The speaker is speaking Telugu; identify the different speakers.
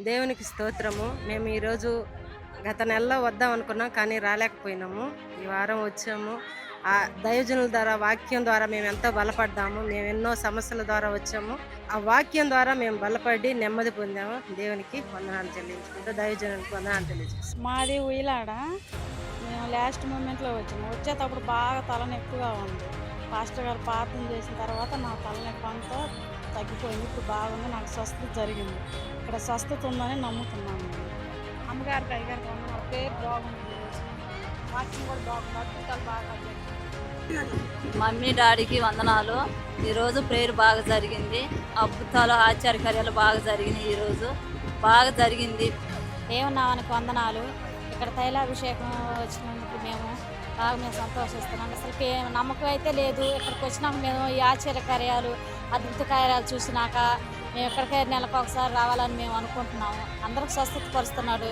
Speaker 1: దేవునికి స్తోత్రము. మేము ఈరోజు గత నెలలో వద్దాం అనుకున్నాం కానీ రాలేకపోయినాము. ఈ వారం వచ్చాము. ఆ దైవజనుల ద్వారా వాక్యం ద్వారా మేము ఎంతో బలపడ్డాము. మేము ఎన్నో సమస్యల ద్వారా వచ్చాము. ఆ వాక్యం ద్వారా మేము బలపడి నెమ్మది పొందాము. దేవునికి వందనాలు చెల్లించుకుంటూ దైవజనునికి వందనాలు తెలియజేస్తాం
Speaker 2: మాది ఉయ్యలాడ. మేము లాస్ట్ మూమెంట్లో వచ్చాము. వచ్చేటప్పుడు బాగా తలనొప్పిగా ఉంది. పాస్టర్ గారు ప్రార్థన చేసిన తర్వాత నా తలనొప్పి అంతా తగ్గిపోయింది. ఇప్పుడు బాగుంది నాకు స్వస్థత జరిగింది. ఇక్కడ స్వస్థత ఉందని నమ్ముతున్నాను. నేను. అమ్మగారికి అయ్యగారికి. పేరు బాగుంది. వాకింగ్ కూడా బాగుంది. అద్భుతాలు బాగా.
Speaker 3: మమ్మీ డాడీకి వందనాలు. ఈరోజు ప్రేయర్ బాగా జరిగింది. అద్భుతాలు ఆశ్చర్యకార్యాలు బాగా జరిగినాయి ఈరోజు. బాగా జరిగింది.
Speaker 2: దేవునామానికి వందనాలు. ఇక్కడ తైలాభిషేకం వచ్చినందుకు మేము బాగా మేము సంతోషిస్తున్నాం. అసలు నమ్మకం అయితే లేదు. ఇక్కడికి వచ్చినాక మేము ఈ ఆశ్చర్య కార్యాలు అద్భుత కార్యాలు చూసినాక మేము ఇక్కడికే నెలకు ఒకసారి రావాలని మేము అనుకుంటున్నాము. అందరికి స్వస్థత పరుస్తున్నాడు